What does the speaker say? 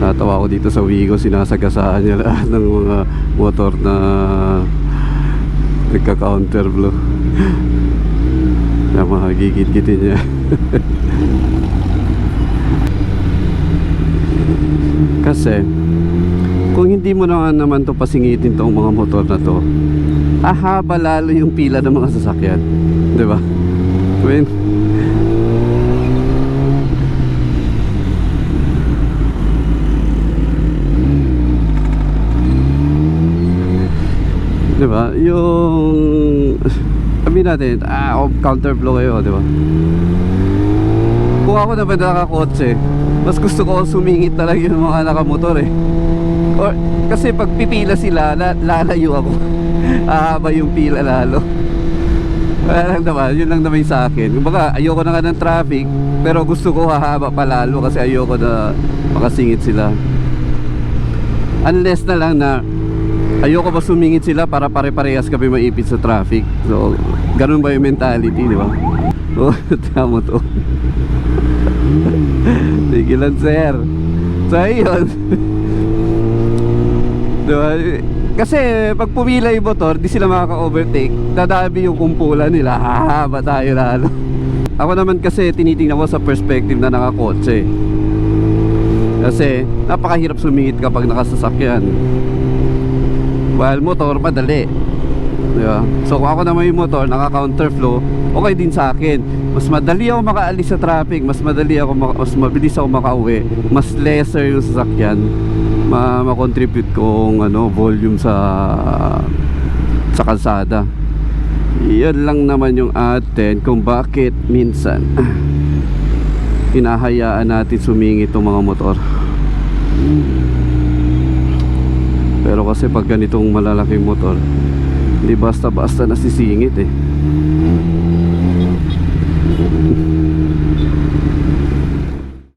Natawa ko dito sa Wigo, sinasagasaan niya lahat ng mga motor na nagka-counterblow. Na mga gigit-gitin niya. Kasi, kung hindi mo na naman to pasingitin tong mga motor na to, ahaba lalo yung pila ng mga sasakyan. Di ba? I mean, Di ba? Yung sabi natin, ah, oh, counterflow kayo, di ba? Kung ako naman nakakotse, mas gusto ko sumingit talaga yung mga nakamotor eh. Or, kasi pag pipila sila, la, lalayo ako. Ahaba yung pila lalo. Wala lang naman, yun lang naman sa akin. Kumbaga, ayoko na nga ng traffic, pero gusto ko hahaba pa lalo kasi ayoko na makasingit sila. Unless na lang na ayoko ba sumingit sila para pare-parehas kami maipit sa traffic. So, ganun ba yung mentality, di ba? Oo, tama to. Sige lang, sir. So, ayun. di ba? Kasi pag pumila yung motor, di sila makaka-overtake. Dadabi yung kumpulan nila. Hahaba tayo lalo. Ako naman kasi tinitingnan ko sa perspective na nakakotse. Kasi napakahirap sumingit kapag nakasasakyan. While motor, madali. Di ba? So kung ako naman yung motor, naka-counterflow, okay din sa akin. Mas madali ako makaalis sa traffic, mas madali ako, mas mabilis ako makauwi, mas lesser yung sasakyan. Ma ma-contribute kong ano, volume sa sa kalsada. Yan lang naman yung atin kung bakit minsan hinahayaan natin sumingit itong mga motor. Kasi pag ganitong malalaking motor, hindi basta-basta nasisingit eh.